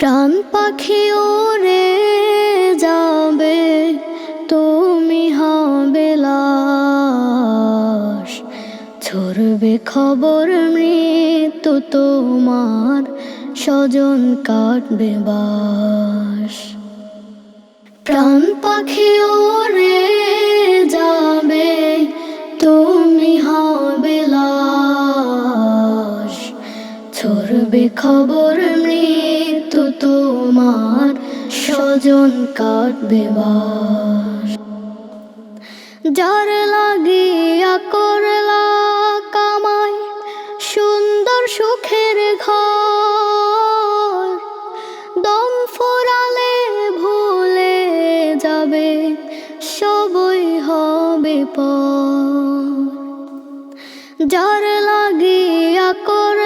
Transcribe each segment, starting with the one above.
প্রাণ পাখি ওরে যাবে, তুমি হবে ছড়বে খবর মৃত্যু তোমার, স্বজন কাটবে বাস। প্রাণ পাখি ওরে যাবে, তুমি হবে ছড়বে খবর মৃত্যু তোমার স্বজন কাটবে যার লাগিয়া করলা কামাই, সুন্দর সুখের ঘর। দম ফুরালে ভুলে যাবে, সবই হবে পর। যার লাগিয়া করলা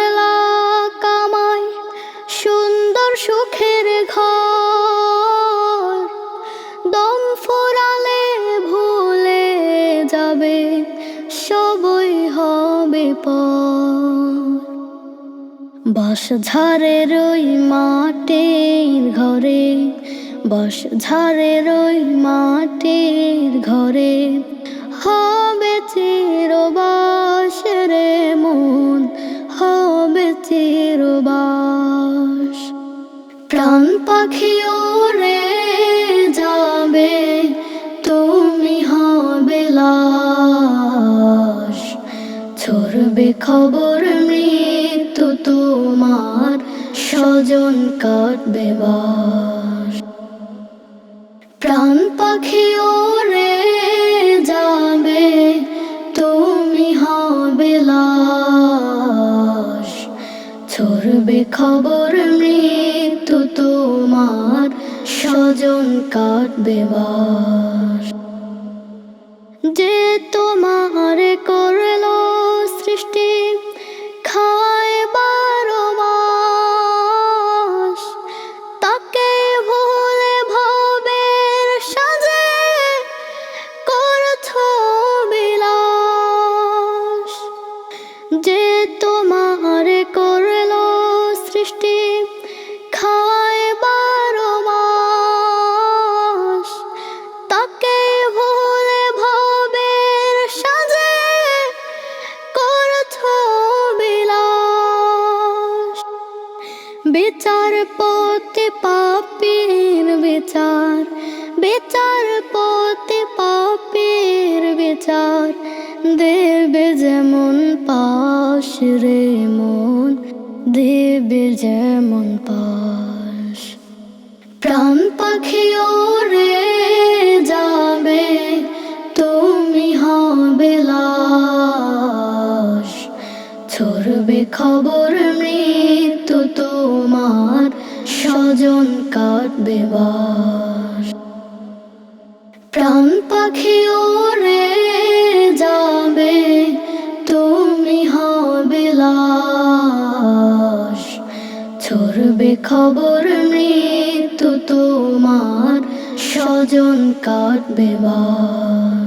বাস ঝাড়ের ওই মাটির ঘরে বাস ঝাড়ের ওই মাটির ঘরে হবে চিরবাস রে মন, হবে চিরবাস। প্রাণ পাখি ওরে যাবে, তুমি হবে লাশ। ছড়বে খবর মৃত্যু তোমার? স্বজন কাটবে প্রাণ পাখি ওরে যাবে, তুমি হবে ছড়বে খবর মৃত্যু তোমার, স্বজন কাটবে যে তোমার যে তোমার করল সৃষ্টি খায় বারো মাস, তাকে ভুলে ভবের সাজে করছ বিলাস। বিচার পথে পাপের বিচার পাশ রে মন দেবে যেমন পাশ। প্রাণ পাখি ওরে যাবে, তুমি হবে লাশ। ছড়বে খবর মৃত্যু তোমার, স্বজন কাটবে বাস। খবর মৃত্যু তোমার স্বজন কাটবে বাস